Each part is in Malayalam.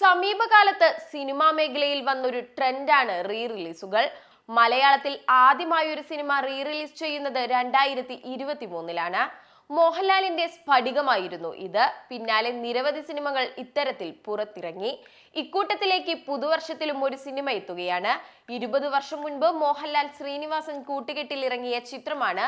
സമീപകാലത്ത് സിനിമാ മേഖലയിൽ വന്നൊരു ട്രെൻഡാണ് റീ റിലീസുകൾ മലയാളത്തിൽ ആദ്യമായി ഒരു സിനിമ റീ റിലീസ് ചെയ്യുന്നത് രണ്ടായിരത്തി ഇരുപത്തി മൂന്നിലാണ് മോഹൻലാലിന്റെ സ്ഫടികമായിരുന്നു ഇത്. പിന്നാലെ നിരവധി സിനിമകൾ ഇത്തരത്തിൽ പുറത്തിറങ്ങി. ഇക്കൂട്ടത്തിലേക്ക് പുതുവർഷത്തിലും ഒരു സിനിമ എത്തുകയാണ്. ഇരുപത് വർഷം മുൻപ് മോഹൻലാൽ ശ്രീനിവാസൻ കൂട്ടുകെട്ടിൽ ഇറങ്ങിയ ചിത്രമാണ്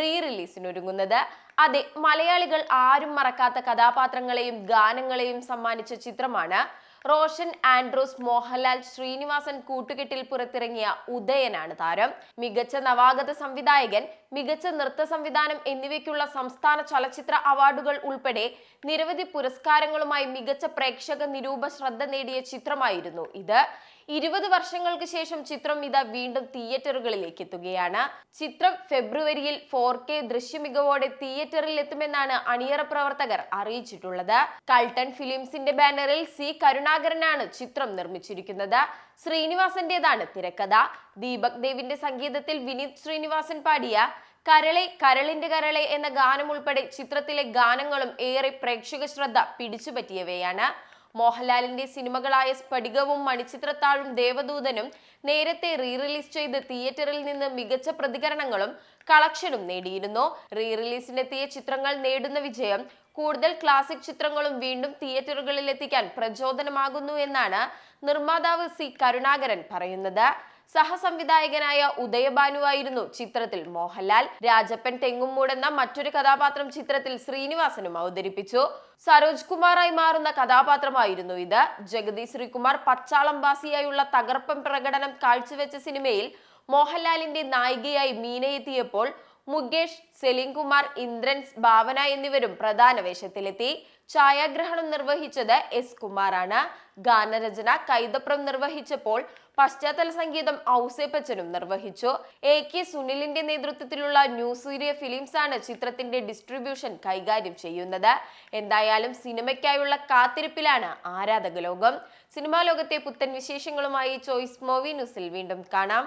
റീ റിലീസിനൊരുങ്ങുന്നത് അതെ മലയാളികൾ ആരും മറക്കാത്ത കഥാപാത്രങ്ങളെയും ഗാനങ്ങളെയും സമ്മാനിച്ച ചിത്രമാണ്. റോഷൻ ആൻഡ്രൂസ് മോഹൻലാൽ ശ്രീനിവാസൻ കൂട്ടുകെട്ടിൽ പുറത്തിറങ്ങിയ ഉദയനാണ് താരം. മികച്ച നവാഗത സംവിധായകൻ മികച്ച നൃത്ത സംവിധാനം എന്നിവയ്ക്കുള്ള സംസ്ഥാന ചലച്ചിത്ര അവാർഡുകൾ ഉൾപ്പെടെ നിരവധി പുരസ്കാരങ്ങളുമായി മികച്ച പ്രേക്ഷക നിരൂപ ശ്രദ്ധ നേടിയ ചിത്രമായിരുന്നു ഇത്. ഇരുപത് വർഷങ്ങൾക്ക് ശേഷം ചിത്രം ഇതാ വീണ്ടും തിയേറ്ററുകളിലേക്ക് എത്തുകയാണ്. ചിത്രം ഫെബ്രുവരിയിൽ ഫോർ കെ ദൃശ്യമികവോടെ തിയേറ്ററിൽ എത്തുമെന്നാണ് അണിയറ പ്രവർത്തകർ അറിയിച്ചിട്ടുള്ളത്. കൾട്ടൺ ഫിലിംസിന്റെ ബാനറിൽ സി കരുണാകരനാണ് ചിത്രം നിർമ്മിച്ചിരിക്കുന്നത്. ശ്രീനിവാസന്റേതാണ് തിരക്കഥ. ദീപക് ദേവിന്റെ സംഗീതത്തിൽ വിനീത് ശ്രീനിവാസൻ പാടിയ കരളെ കരളിന്റെ കരളെ എന്ന ഗാനം ഉൾപ്പെടെ ചിത്രത്തിലെ ഗാനങ്ങളും ഏറെ പ്രേക്ഷക ശ്രദ്ധ പിടിച്ചുപറ്റിയവയാണ്. മോഹൻലാലിന്റെ സിനിമകളായ സ്ഫടികവും മണിച്ചിത്രത്താഴും ദേവദൂതനും നേരത്തെ റീ റിലീസ് ചെയ്ത് തിയേറ്ററിൽ നിന്ന് മികച്ച പ്രതികരണങ്ങളും കളക്ഷനും നേടിയിരുന്നു. റീ റിലീസിനെത്തിയ ചിത്രങ്ങൾ നേടുന്ന വിജയം കൂടുതൽ ക്ലാസിക് ചിത്രങ്ങളും വീണ്ടും തിയേറ്ററുകളിൽ എത്തിക്കാൻ പ്രചോദനമാകുന്നു എന്നാണ് നിർമ്മാതാവ് സി കരുണാകരൻ പറയുന്നത്. സഹസംവിധായകനായ ഉദയഭാനുവായിരുന്നു ചിത്രത്തിൽ മോഹൻലാൽ. രാജപ്പൻ തെങ്ങുംമൂട് എന്ന മറ്റൊരു കഥാപാത്രം ചിത്രത്തിൽ ശ്രീനിവാസനും അവതരിപ്പിച്ചു. സരോജ് കുമാറായി മാറുന്ന കഥാപാത്രമായിരുന്നു ഇത്. ജഗതി ശ്രീകുമാർ പച്ചാളംബാസിയായുള്ള തകർപ്പൻ പ്രകടനം കാഴ്ചവെച്ച സിനിമയിൽ മോഹൻലാലിന്റെ നായികയായി മീനയെത്തിയപ്പോൾ മുകേഷ് സെലിം കുമാർ ഇന്ദ്രൻസ് ഭാവന എന്നിവരും പ്രധാന വേഷത്തിലെത്തി. ഛായാഗ്രഹണം നിർവഹിച്ചത് എസ് കുമാറാണ്. ഗാനരചന കൈതപ്രം നിർവഹിച്ചപ്പോൾ പശ്ചാത്തല സംഗീതം ഔസേപ്പച്ചനും നിർവഹിച്ചു. എ കെ സുനിലിന്റെ നേതൃത്വത്തിലുള്ള ന്യൂ സൂര്യ ഫിലിംസ് ആണ് ചിത്രത്തിന്റെ ഡിസ്ട്രിബ്യൂഷൻ കൈകാര്യം ചെയ്യുന്നത്. എന്തായാലും സിനിമയ്ക്കായുള്ള കാത്തിരിപ്പിലാണ് ആരാധക ലോകം സിനിമാ ലോകത്തെ പുത്തൻ വിശേഷങ്ങളുമായി ചോയ്സ് മൂവി ന്യൂസിൽ വീണ്ടും കാണാം.